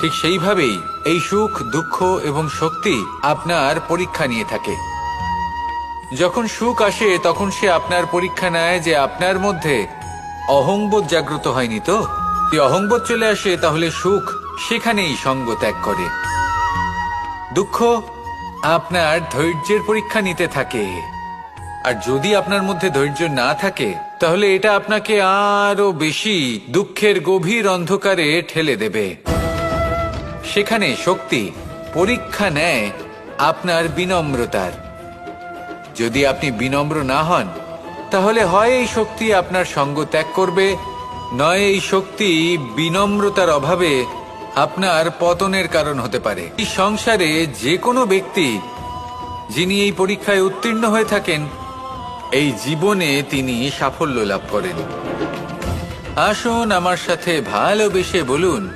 ঠিক সেইভাবেই এই সুখ, দুঃখ এবং শক্তি আপনার পরীক্ষা নিয়ে থাকে। যখন সুখ আসে, তখন সে আপনার পরীক্ষা নেয় যে আপনার মধ্যে অহংবোধ জাগ্রত হয়নি তো? অহংবোধ চলে আসে, তাহলে সুখ সেখানেই সঙ্গ ত্যাগ করে। দুঃখ আপনার ধৈর্যের পরীক্ষা নিতে থাকে। আর যদি আপনার মধ্যে ধৈর্য না থাকে, তাহলে এটা আপনাকে আরও বেশি দুঃখের গভীর অন্ধকারে ঠেলে দেবে। সেখানে শক্তি, পরীক্ষা নেয় আপনার বিনম্রতার। যদি আপনি বিনম্র না হন, তাহলে হয় এই শক্তি আপনার সঙ্গ ত্যাগ করবে, নয় এই শক্তি বিনম্রতার অভাবে আপনার পতনের কারণ হতে পারে। এই সংসারে যে কোনো ব্যক্তি যিনি এই পরীক্ষায় উত্তীর্ণ হয়ে থাকেন, এই জীবনে তিনি সাফল্য লাভ করেন। আসুন আমার সাথে ভালোবেসে বলুন